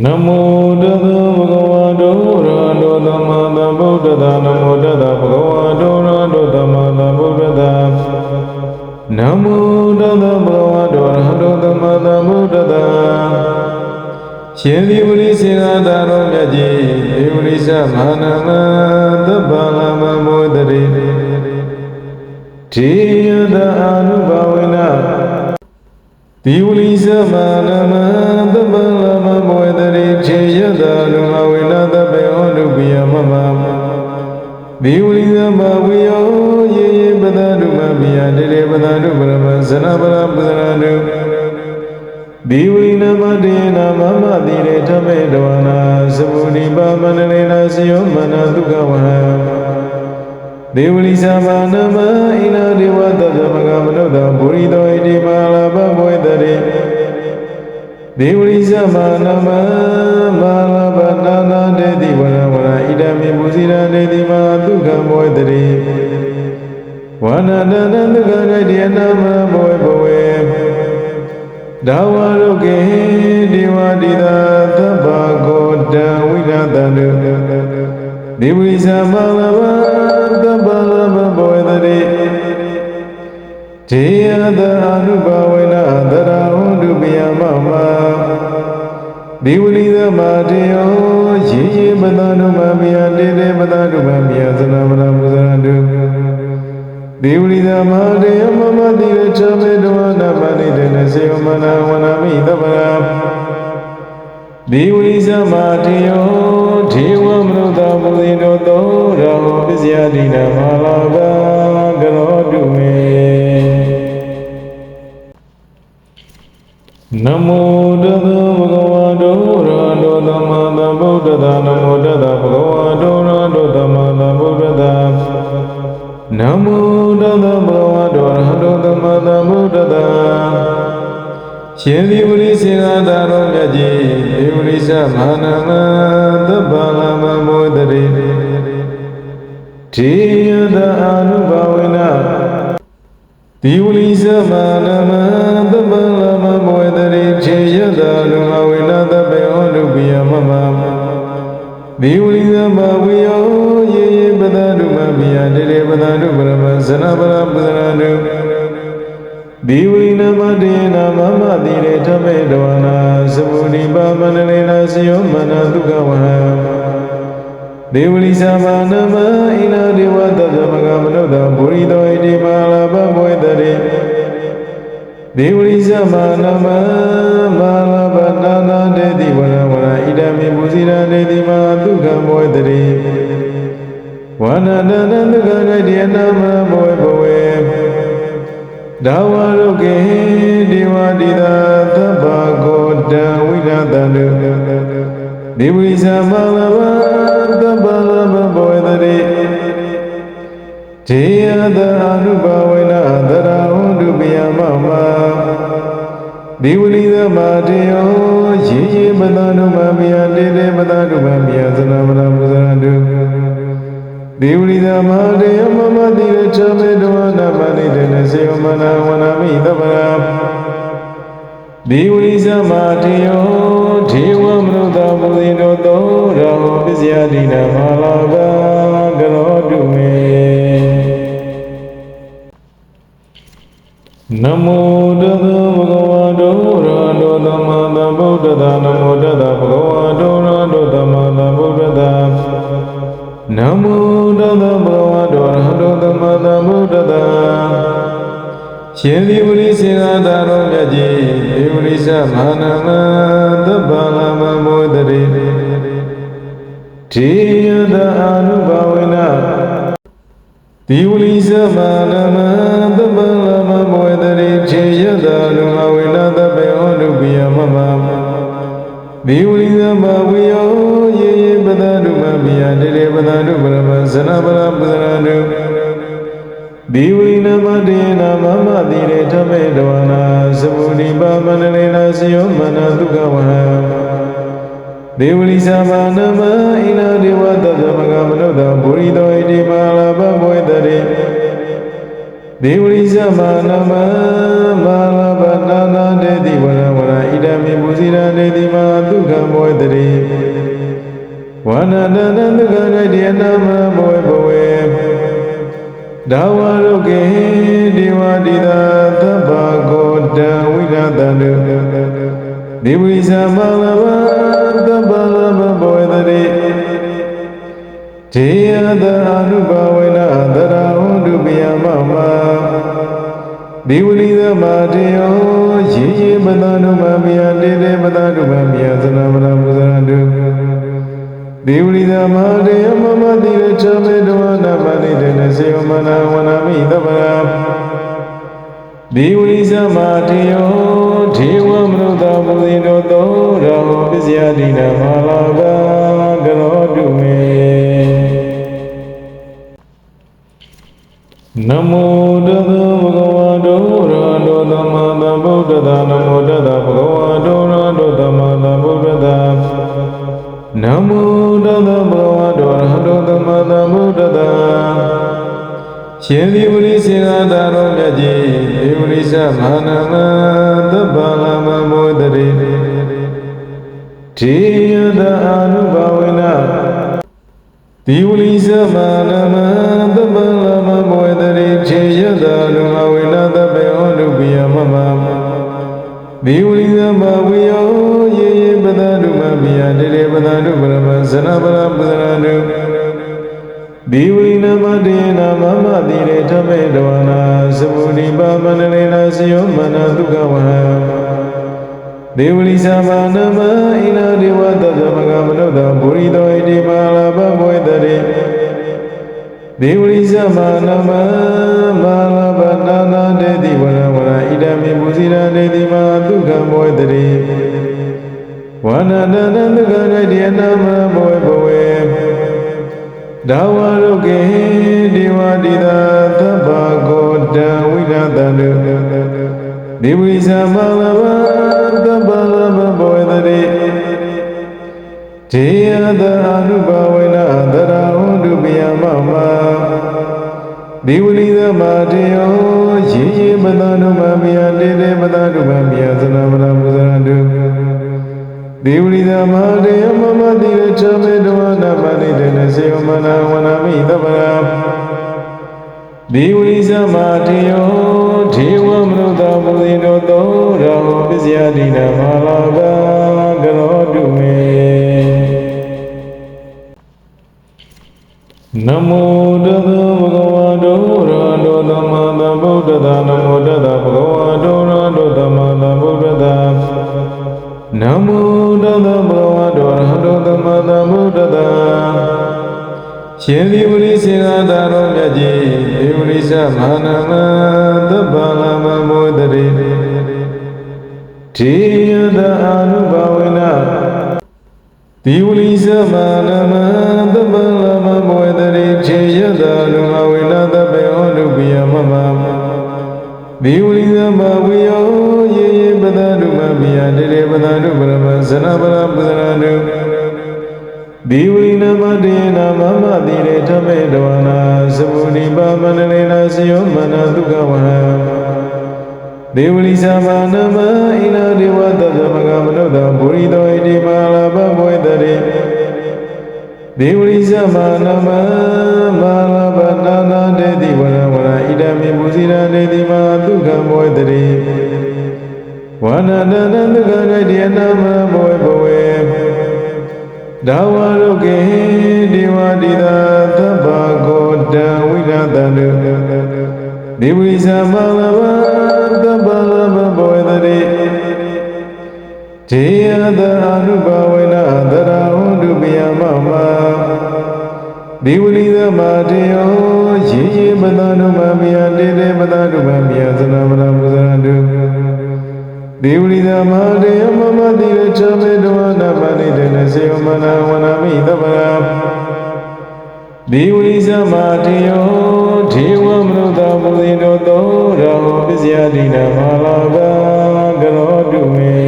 နမောတသဗုဒ္ဓဝါဒောရဟတောသမ္မာသမ္ဗုဒ္ဓတာနမောတသဗုဒ္ဓဝါဒောရဟတောသမ္မာသမ္ဗုဒ္ဓတာနမောတသဗုဒ္ဓဝါဒောရဟတောသမ္မာသမ္ဗုဒ္ဓတာရှင်ဒီဝိစေကတာရောမြတ်ကြီးဒီဝိသမဟာနမသဗ္ဗလမမောတရိထေယတအာနုဘဝေန ဒီဝလိသမနမသဗ္ဗလမမောတရိခြေယတလူမဝိနသဗ္ဗေဟောတုပိယမမဒီဝလိသမဝိယောယေယေပဒတုမပိယတေတေပဒတုပရမဇနပရပဇရတုဒီဝလိနမတေနာမမတိရေထမေတဝနာသဗုဒိပါမန္တလေနာစယောမနဒုက္ခဝဟံဒေဝလိသမနမဣနာဒေဝတ దేవుడి సమనమనది వనవన ఇడమి బుజిరది మా దుఃఖమోదరి వననదుగనడియ నమ భోయ భోయ దావలోకే దివాదిద తపగోడ వినదను దేవుడి సమనమ తపలమ భోయదరి ဒမေပူဇိရာတေတိမာဒုက္ခဘဝေတရေဝနန္တနဒုက္ခဂတိအနာမဘဝေဘဝေဒါဝရုကေဒေဝတိတာသဗ္ဗကောတံဝိရတန္တုဒေဝိသမလဘသဗ္ဗလဘဘောဝတရိဒေယတအနုဘဝေနသရဟောတုပိယမမဒေဝလိသမတေယောယေယေပဒနုမမိယတေတေပဒနုမမိယသနမရမုဇရတုဒေဝလိသမတေယောမမတိရချမေတဝနာမနိတေနစေဝမနာဝနာမိသဗ္ဗရာဒီဝိသမတေယောဒေဝမနုဿမုဇိနောသောရောပစ္စယတိနမလာဘ နမောတသဗုဒ္ဓဝါဒောရဟတောသမ္မာသမ္ဗုဒ္ဓတာနမောတသဗုဒ္ဓဝါဒောရဟတောသမ္မာသမ္ဗုဒ္ဓတာနမောတသဗုဒ္ဓဝါဒောရဟတောသမ္မာသမ္ဗုဒ္ဓတာရှင်ဒီဝိစေကတာရောမြတ်ကြီးဒီဝိသမဟာနမသဗ္ဗလမမောတရိထေယတအာနုဘဝေနဒီဝိသမနမ ဒီဝိသမဝိယောယေယေပဒတုမပိယတေတေပဒတုပရမဇနပရပဇရတုဒီဝိနမတေနာမမတိရေထမေတဝနာသဗုဒိပါမန္တလေနာစယောမနဒုက္ခဝဟံဒေဝလိသမနမဣနာဒေဝတသမကမနုဿဘူရိတောဣတိမာလာဘဘဝေတရေဒေဝလိသမနမမာလာဘနာ နာတေတိဝရဝရဣဒမေပူဇိရာတေတိမာဒုက္ခဘဝေတရေဝနန္တနဒုက္ခဂတိအနာမဘဝေဘဝေဒါဝရုကေဒေဝတိတာသဗ္ဗကောတံဝိရတန္တုဒီဝိသမလဘသဗ္ဗလဘဘောဝတရိဒေယတအနုဘဝေနသရဟောတုပိယမမ ဒီဝိသမတေယောယေယေပဒနုမမိယတေတေပဒနုမမိယသနမရမုဇရတုဒေဝိသမတေယမမတိရချမေတဝနာမနိတေနစေဝမနာဝနာမိသဗ္ဗရာဒေဝိသမတေယောဒေဝမနုဿမုဇိနောသောရောပစ္စယတိနမလာဘကရောတုမေနမောတသဗုဒ္ဓဝါဒောရဟတော သမ္မာသမ္ဗုဒ္ဓတာနမောတသဗုဒ္ဓဝါဒောရဟတောသမ္မာသမ္ဗုဒ္ဓတာနမောတသဗ္ဗဝတ္တောရဟတောသမ္မာသမ္ဗုဒ္ဓတာရှင်ဒီဝိစေကတာရောမြတ်ကြီးဒီဝိသမဟာနမသဗ္ဗလမမောတရိထေယတအာနုဘဝေနဒီဝိသမနမသဗ္ဗလ မမဒီဝိသမဝိယောယေယေပဒတုမမိယတေတေပဒတုပရမဇနပရပဇရတုဒီဝိနမတေနာမမတိရေထမေတဝနာသဗုဒိပါမန္တလေနာစယောမနဒုက္ခဝဟံဒေဝလိသမနမဣနာဒေဝတသမကမနုဿဘူရိတောဣတိမာလာဘဘဝေတရေ ဒေဝရိသမနမမာလပနာနာတေတိဝရဝရဣဒမေပူဇိရာတေတိမာဒုက္ခမောတတိဝနန္တနဒုက္ခရတိအနာမဘောဘဝေဒါဝရုကေဒေဝတိတာသဗ္ဗကောတံဝိရတံတုဒေဝရိသမလဘသဗ္ဗလဘဘောတတိ ဒေယတအနုဘဝေနသရဟောတုပိယမမဒီဝလိသမတေယောယေယေပဒနုမမိယတေတေပဒနုမမိယသနမရမုဇရတုဒီဝလိသမတေယမမတိရချမေတဝနာမနိတေနစေဝမနာဝနာမိသဗ္ဗရာဒီဝလိသမတေယောဒေဝမနုဿပူဇိတောသောရာဟောပစ္စယတိနာမလာဘကရောတုမေ နမောတသဗုဒ္ဓဝါဒောရဟတောသမ္မာသမ္ဗုဒ္ဓသာနမောတသဗုဒ္ဓဝါဒောရဟတောသမ္မာသမ္ဗုဒ္ဓသာနမောတသဗုဒ္ဓဝါဒောရဟတောသမ္မာသမ္ဗုဒ္ဓသာရှင်ဒီဝိစေကတာရောမြတ်ကြီးဒေဝိစမဟာနမသဗ္ဗလာမမောတရေထေယတအာနုဘဝေန ဒီဝလိသမနမသမ္မာလမမောတရိခြေယတလူမဝိနသဘေဟောတုပိယမမဒီဝလိသမဝိယောယေယေပဒတုမမိယတေတေပဒတုပရမဇနပရပဇရတုဒီဝိနမတေနာမမတိရေထမေတဝနာသဗုဒိပါမန္တလေနာစယောမနဒုက္ခဝဟံ ဒေဝလိသမနမဣနာဒေဝတသမကမနုဿဘူရိတောဣတိမာလဘဘဝေတရေဒေဝလိသမနမမာလဘနာနာတေတိဝရဝရဣဒမေပူဇိရာတေတိမာဒုက္ခဘဝေတရေဝနန္တနဒုက္ခရတိအနာမဘဝေဘဝေဒါဝရုကေဒေဝတိတာသဗ္ဗကောတံဝိရတံတုဒေဝိသမလဘ ဒေယတအနုဘဝေနသရဟောတုပိယမမဒေဝလိသမတေယောယေယေပဒနုမမိယတေတေပဒနုမမိယသနမရမုဇရတုဒေဝလိသမတေယမမတိရချမေတဝနာမနိတေနစေဝမနာဝနာမိသဗ္ဗရာဒေဝိသမတေယောဒေဝမနုဿပူဇိတောသောရာဟောပစ္စယတိနာမလာဘကရောတုမေ နမောတသဗုဒ္ဓဝါဒောရဟတောသမ္မာသမ္ဗုဒ္ဓသာနမောတသဗုဒ္ဓဝါဒောရဟတောသမ္မာသမ္ဗုဒ္ဓသာနမောတသဗုဒ္ဓဝါဒောရဟတောသမ္မာသမ္ဗုဒ္ဓသာရှင်ဒီဝိစေကတာရောမြတ်ကြီးဒေဝိသမဟာနမသဗ္ဗလာမမောတရေထေယတအာနုဘဝေနဒီဝိသမနမသဗ္ဗလာ မမောတရေထေယတအာနုဘဝေနသဗ္ဗေဟောတုပိယမမဒီဝိသမဝိယောယေယေပဒတုမမိယတေတေပဒတုပရမဇနပရပဇရတုဒီဝိနမတေနာမမတိရေထမေတဝနာသဗုဒိပါမန္တလေနာစယောမနဒုက္ခဝဟံဒေဝလိသမနမဣနာဒေဝတသမကမနုဿဘူရိတောဣတိမာလဘဘဝေတရေ ဒေဝလိသမနမမာလဘနာနာတေတိဝရဝရဣဒမေပူဇိရာတေတိမာဒုက္ခဘဝေတရေဝနန္တနဒုက္ခရတိအနာမဘဝေဘဝေဒါဝရုကေဒေဝတိတာသဗ္ဗကောတံဝိရတံတုဒေဝိသမလဘသဗ္ဗလဘဘောတရေဒေယတအနုဘဝေနသရဟော တုပိယမမဒေဝလိသမတေယောယေယေပဒနုမမိယတေတေပဒနုမမိယသနမရမုဇရတုဒေဝိသမတေယမမတိရချမေတဝနာမနိတေနစေဝမနာဝနာမိသဗ္ဗရာဒေဝိသမတေယောဒေဝမနုဿပူဇိတောသောရာဟောပစ္စယတိနာမလာဘကရောတုမေ